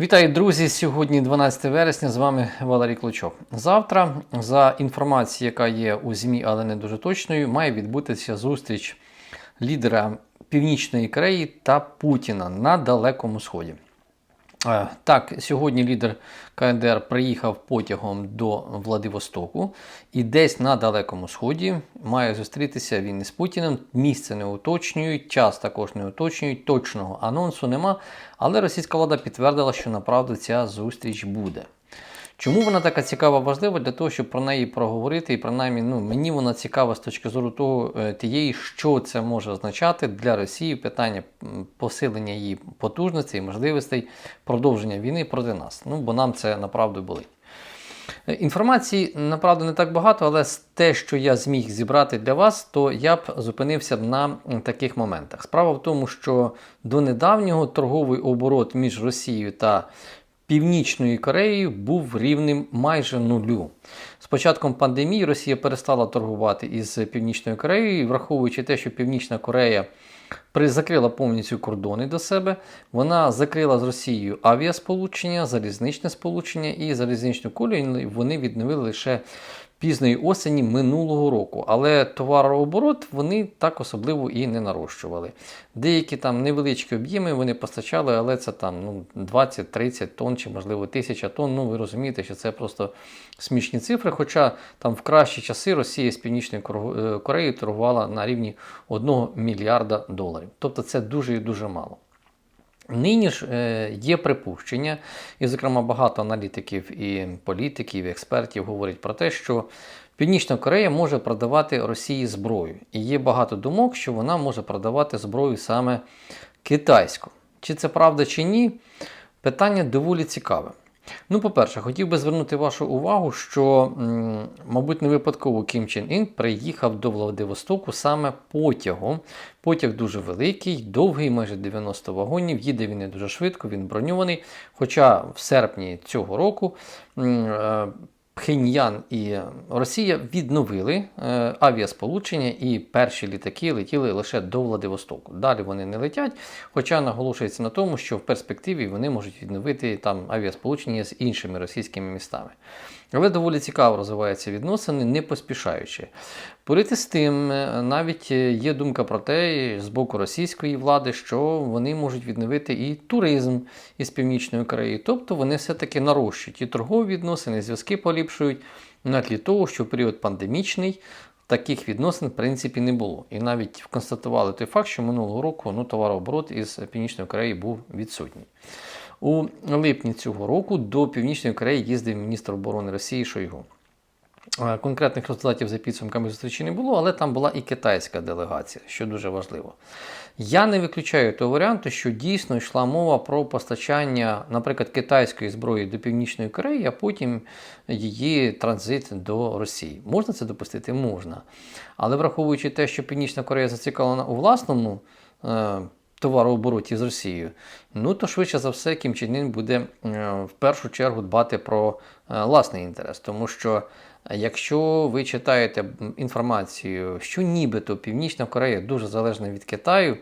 Вітаю, друзі! Сьогодні 12 вересня. З вами Валерій Клочок. Завтра, за інформацією, яка є у ЗМІ, але не дуже точною, має відбутися зустріч лідера Північної Кореї та Путіна на Далекому Сході. Е, Так, сьогодні лідер КНДР приїхав потягом до Владивостоку і десь на Далекому Сході має зустрітися він із Путіним. Місце не уточнюють, час також не уточнюють, точного анонсу нема. Але російська влада підтвердила, що направду ця зустріч буде. Чому вона така цікава, важлива? Для того, щоб про неї проговорити, і принаймні ну, мені вона цікава з точки зору того, е, тієї, що це може означати для Росії питання посилення її потужностей, можливостей, продовження війни проти нас. Ну, бо нам це направду болить. Е, Інформації, направду, не так багато, але те, що я зміг зібрати для вас, то я б зупинився на таких моментах. Справа в тому, що до недавнього торговий оборот між Росією та Північною Кореєю був рівним майже нулю. З початком пандемії Росія перестала торгувати із Північною Кореєю, і враховуючи те, що Північна Корея закрила повністю кордони до себе, вона закрила з Росією авіасполучення, залізничне сполучення і залізничну колію вони відновили лише пізної осені минулого року. Але товарооборот вони так особливо і не нарощували. Деякі там невеличкі об'єми вони постачали, але це там ну, 20-30 тонн чи, можливо, 1000 тонн. Ну, ви розумієте, що це просто смішні цифри. Хоча там в кращі часи Росія з Північною Кор- е, Кореєю торгувала на рівні 1 мільярда доларів. Тобто це дуже і дуже мало. Нині ж е, є припущення, і, зокрема, багато аналітиків і політиків, і експертів говорять про те, що Північна Корея може продавати Росії зброю. І є багато думок, що вона може продавати зброю саме китайську. Чи це правда, чи ні? Питання доволі цікаве. Ну, по-перше, хотів би звернути вашу увагу, що, мабуть, не випадково Кім Чен Ін приїхав до Владивостоку саме потягом. Потяг дуже великий, довгий, майже 90 вагонів. Їде він не дуже швидко, він броньований. Хоча в серпні цього року е, Пхеньян і Росія відновили е, авіасполучення, і перші літаки летіли лише до Владивостоку. Далі вони не летять, хоча наголошується на тому, що в перспективі вони можуть відновити там авіасполучення з іншими російськими містами. Але доволі цікаво розвиваються відносини, не поспішаючи. Поряд з тим, е, навіть е, є думка про те з боку російської влади, що вони можуть відновити і туризм із Північної Кореї. Тобто вони все-таки нарощують і торгові відносини, і зв'язки поліпшують на тлі того, що в період пандемічний таких відносин в принципі не було. І навіть констатували той факт, що минулого року ну, товарооборот із Північної Кореї був відсутній. У липні цього року до Північної Кореї їздив міністр оборони Росії Шойгу. Е, Конкретних результатів за підсумками зустрічі не було, але там була і китайська делегація, що дуже важливо. Я не виключаю того варіанту, що дійсно йшла мова про постачання, наприклад, китайської зброї до Північної Кореї, а потім її транзит до Росії. Можна це допустити? Можна. Але враховуючи те, що Північна Корея зацікавлена у власному товарообороті з Росією, ну то швидше за все Кім Чен Ін буде е, в першу чергу дбати про е, власний інтерес, тому що. Якщо ви читаєте інформацію, що нібито Північна Корея дуже залежна від Китаю,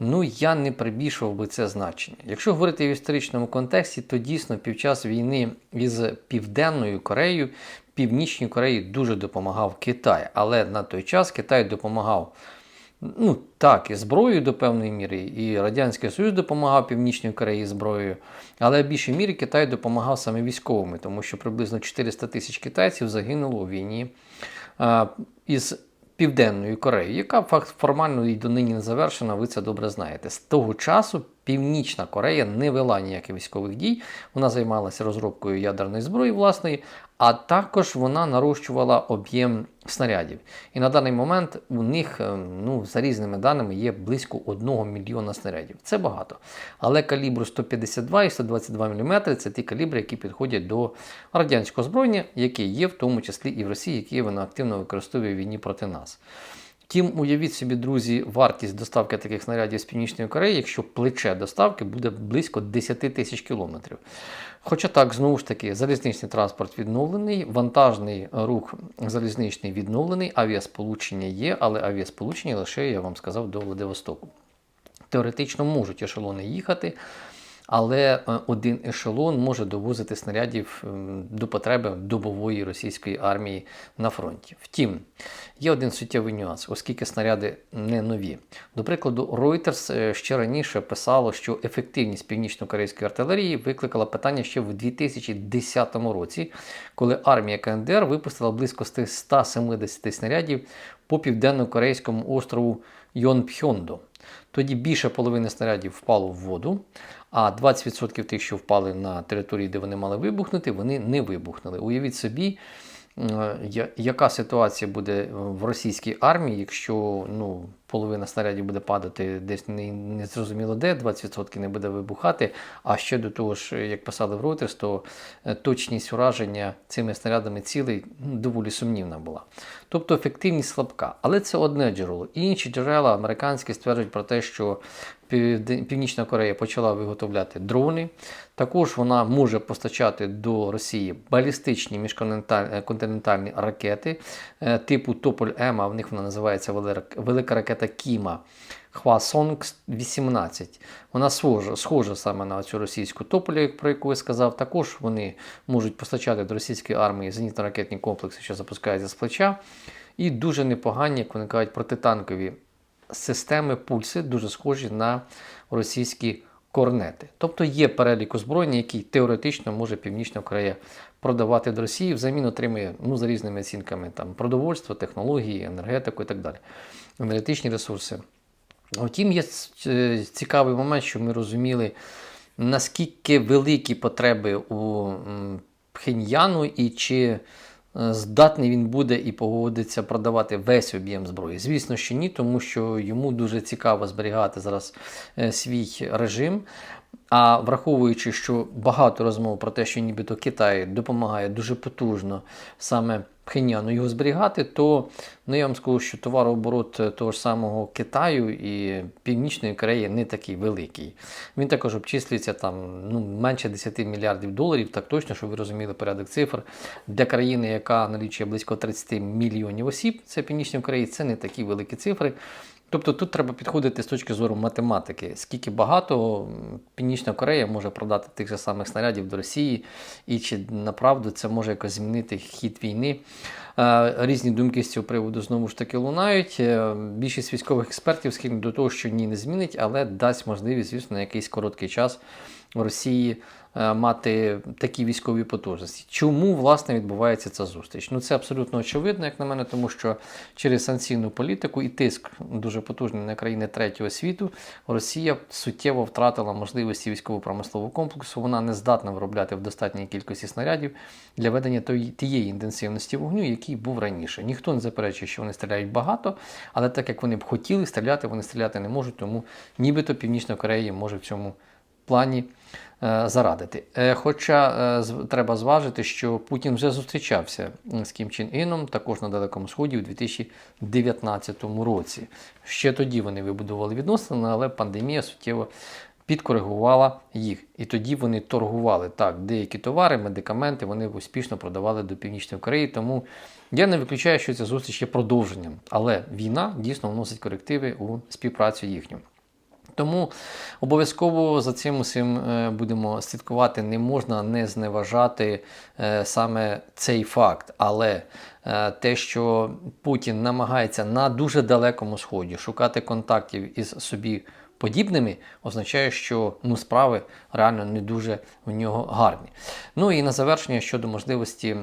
ну я не прибільшував би це значення. Якщо говорити в історичному контексті, то дійсно під час війни із Південною Кореєю Північній Кореї дуже допомагав Китай, але на той час Китай допомагав. Ну так, і зброєю до певної міри, і Радянський Союз допомагав Північній Кореї зброєю, але в більшій мірі Китай допомагав саме військовими, тому що приблизно 400 тисяч китайців загинуло у війні а, із Південною Кореєю, яка факт формально і донині не завершена, ви це добре знаєте. З того часу Північна Корея не вела ніяких військових дій, вона займалася розробкою ядерної зброї власної, а також вона нарощувала об'єм снарядів. І на даний момент у них, е, ну, за різними даними, є близько 1 мільйона снарядів. Це багато. Але калібру 152 і 122 мм це ті калібри, які підходять до радянського зброєння, яке є в тому числі і в Росії, які вона активно використовує в війні проти нас. Втім, уявіть собі, друзі, вартість доставки таких снарядів з Північної Кореї, якщо плече доставки буде близько 10 тисяч кілометрів. Хоча так, знову ж таки, залізничний транспорт відновлений, вантажний рух залізничний відновлений, авіасполучення є, але авіасполучення лише, я вам сказав, до Владивостоку. Теоретично можуть ешелони їхати, але е, один ешелон може довозити снарядів до потреби добової російської армії на фронті. Втім, є один суттєвий нюанс, оскільки снаряди не нові. До прикладу, Reuters е, ще раніше писало, що ефективність північно-корейської артилерії викликала питання ще в 2010 році, коли армія КНДР випустила близько 170 снарядів по південно-корейському острову Йонпхьондо. Тоді більше половини снарядів впало в воду, а 20% тих, що впали на території, де вони мали вибухнути, вони не вибухнули. Уявіть собі, е, яка ситуація буде в російській армії, якщо ну, половина снарядів буде падати десь не, не зрозуміло де, 20% не буде вибухати. А ще до того ж, як писали в Reuters, то е, точність ураження цими снарядами цілей доволі сумнівна була. Тобто ефективність слабка. Але це одне джерело. Інші джерела американські стверджують про те, що Північна Корея почала виготовляти дрони. Також вона може постачати до Росії балістичні міжконтинентальні ракети е, типу Тополь М, а в них вона називається велика- велика ракета Кіма. Хвасонг 18. Вона схожа, схожа саме на цю російську тополю, про яку я сказав. Також вони можуть постачати до російської армії зенітно-ракетні комплекси, що запускаються з плеча. І дуже непогані, як вони кажуть, протитанкові системи пульси, дуже схожі на російські корнети. Тобто є перелік озброєння, який теоретично може Північна Корея продавати до Росії, взамін отримує ну, за різними оцінками там, продовольство, технології, енергетику і так далі, енергетичні ресурси. Втім, є е, цікавий момент, що ми розуміли, наскільки великі потреби у Пхеньяну і чи здатний він буде і погодиться продавати весь об'єм зброї. Звісно, що ні, тому що йому дуже цікаво зберігати зараз е, свій режим. А враховуючи, що багато розмов про те, що нібито Китай допомагає дуже потужно саме Пхеньяну його зберігати, то ну, я вам скажу, що товарооборот е, того ж самого Китаю і Північної Кореї не такий великий. Він також обчислюється там ну, менше 10 мільярдів доларів, так точно, щоб ви розуміли порядок цифр. Для країни, яка налічує близько 30 мільйонів осіб, це Північної Кореї, це не такі великі цифри. Тобто тут треба підходити з точки зору математики, скільки багато Північна Корея може продати тих же самих снарядів до Росії, і чи направду це може якось змінити хід війни. Е, Різні думки з цього приводу знову ж таки лунають. Е, Більшість військових експертів схильні до того, що ні, не змінить, але дасть можливість, звісно, на якийсь короткий час Росії е, мати такі військові потужності. Чому власне відбувається ця зустріч? Ну це абсолютно очевидно, як на мене, тому що через санкційну політику і тиск дуже потужний на країни третього світу Росія суттєво втратила можливості військово-промислового комплексу. Вона не здатна виробляти в достатній кількості снарядів для ведення тієї інтенсивності вогню, який був раніше. Ніхто не заперечує, що вони стріляють багато, але так як вони б хотіли стріляти, вони стріляти не можуть, тому нібито Північна Корея може в цьому плані е, зарадити. Е, Хоча е, треба зважити, що Путін вже зустрічався з Кім Чен Іном, також на Далекому Сході у 2019 році. Ще тоді вони вибудували відносини, але пандемія суттєво підкоригувала їх. І тоді вони торгували так, деякі товари, медикаменти вони успішно продавали до Північної Кореї. Тому я не виключаю, що ця зустріч є продовженням. Але війна дійсно вносить корективи у співпрацю їхню. Тому обов'язково за цим усім е, будемо слідкувати. Не можна не зневажати е, саме цей факт. Але е, те, що Путін намагається на дуже далекому сході шукати контактів із собі подібними, означає, що ну, справи реально не дуже в нього гарні. Ну і на завершення щодо можливості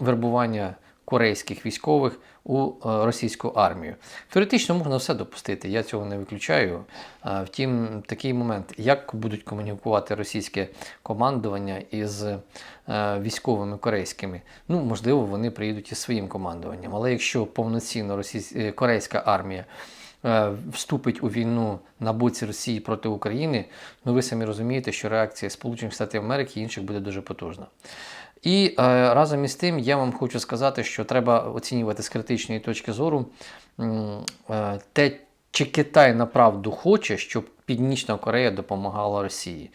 вербування корейських військових у е, російську армію. Теоретично можна все допустити, я цього не виключаю. Втім, такий момент, як будуть комунікувати російське командування із е, військовими корейськими, ну можливо, вони приїдуть із своїм командуванням. Але якщо повноцінно російсь... е, корейська армія е, вступить у війну на боці Росії проти України, ну ви самі розумієте, що реакція Сполучених Штатів Америки і інших буде дуже потужна. І е, разом із тим я вам хочу сказати, що треба оцінювати з критичної точки зору е, те, чи Китай направду хоче, щоб Північна Корея допомагала Росії.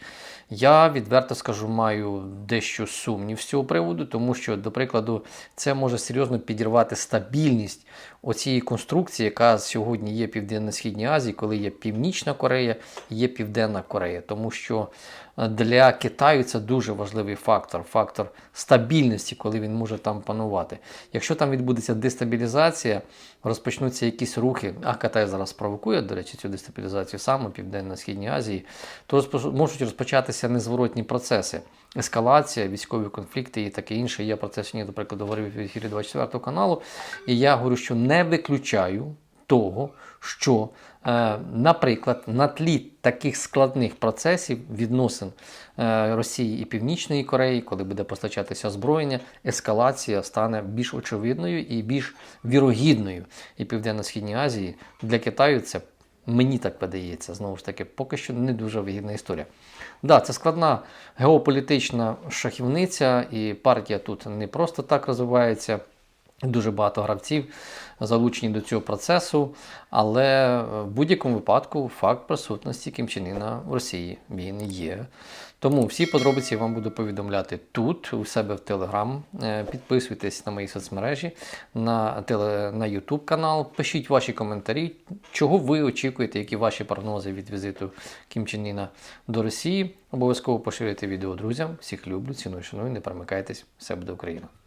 Я відверто скажу, маю дещо сумнів з цього приводу, тому що, до прикладу, це може серйозно підірвати стабільність оцієї конструкції, яка сьогодні є Південно-Східній Азії, коли є Північна Корея, є Південна Корея. Тому що е, для Китаю це дуже важливий фактор, фактор стабільності, коли він може там панувати. Якщо там відбудеться дестабілізація, розпочнуться якісь рухи, а Китай зараз провокує, до речі, цю дестабілізацію саме Південно-Східній Азії, то можуть розпочатися незворотні процеси. Ескалація, військові конфлікти і таке інше. Я про це сьогодні, до прикладу, говорив в ефірі 24 каналу. І я говорю, що не виключаю того, що, е, наприклад, на тлі таких складних процесів відносин е, Росії і Північної Кореї, коли буде постачатися озброєння, ескалація стане більш очевидною і більш вірогідною. І Південно-Східній Азії для Китаю це Мені так видається, знову ж таки, поки що не дуже вигідна історія. Да, це складна геополітична шахівниця, і партія тут не просто так розвивається. Дуже багато гравців залучені до цього процесу, але в будь-якому випадку факт присутності Кім Чен Іна в Росії він є. Тому всі подробиці я вам буду повідомляти тут, у себе в Телеграм. Е, Підписуйтесь на мої соцмережі, на, теле, на YouTube канал. Пишіть ваші коментарі, чого ви очікуєте, які ваші прогнози від візиту Кім Чен Іна до Росії. Обов'язково поширюйте відео друзям. Всіх люблю, ціную, шаную, не перемикайтесь. Все буде Україна!